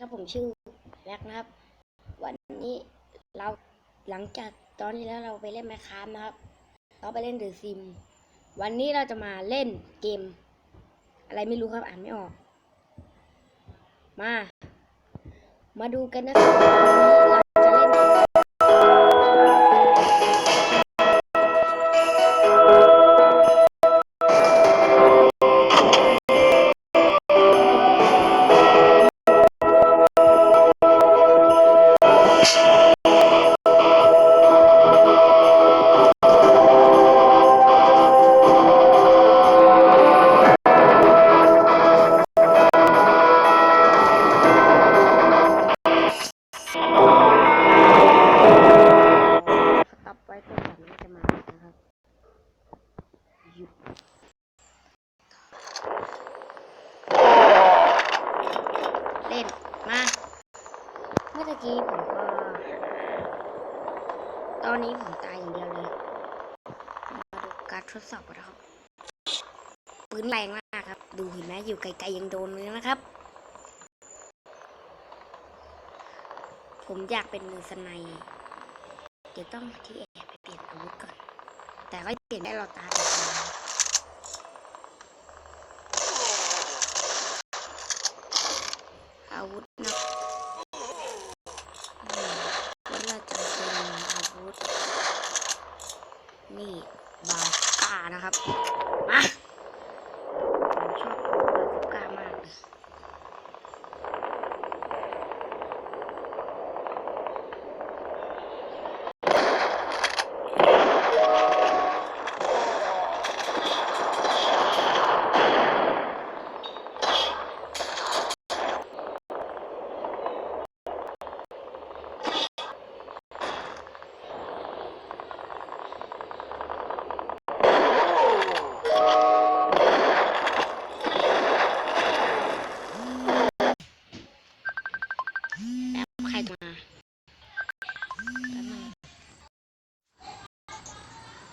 ครับผมชื่อแม็กนะครับ วันนี้เราหลังจากตอนที่แล้วเราไปเล่นแมคคามนะครับ เราไปเล่นเดอะซิม วันนี้เราจะมาเล่นเกม อะไรไม่รู้ครับอ่านไม่ออก มา มาดูกันนะครับ เล่น มา เมื่อกี้ผมก็ ตอนนี้ผมตายอย่างเดียวเลย มาดูการทดสอบกันนะครับ ปืนแรงมากครับ ดูเห็นไหมอยู่ไกลๆยังโดนเลยนะครับ ผมอยากเป็นมือสไนเดี๋ยวต้องที่แอบไปเปลี่ยนอาวุธก่อน แต่ก็เปลี่ยนได้รอตาต่อตาอาวุ ธนะอืมแล้วเราจะเป็นอาวุธนี่บาสก้านะครับ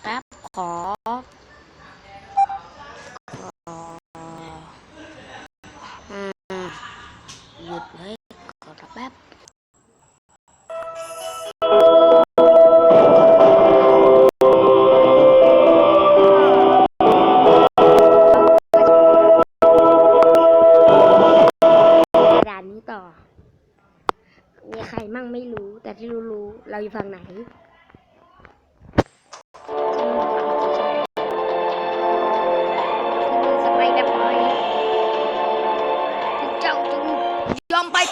แป๊บขอ ขออืมหยุดเลยขอแป๊บด่านนี้ต่อมีใครมั่งไม่รู้ แต่ที่รู้รู้ๆเราอยู่ฝั่งไหน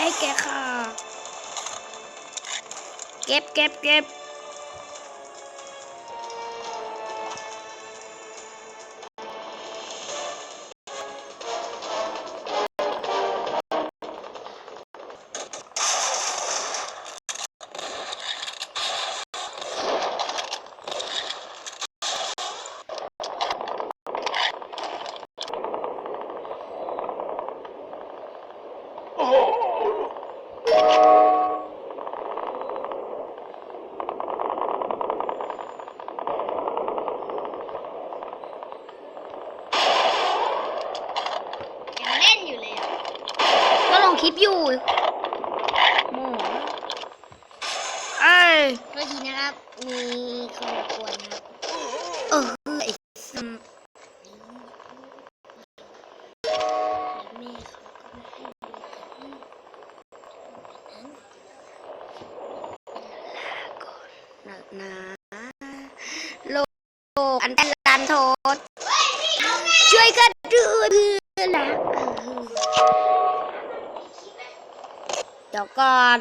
ให้แกค่ะ เก็บเก็บเก็บ ก็ลงคลิปอยู่โม่เอ้ยโทษทีนะครับ มีคนมากวนนะครับเออไอ้สัมแม่เขาก็ไม่ให้ดูนั้นนะนะโลกอันต ดี๋ยวก่อน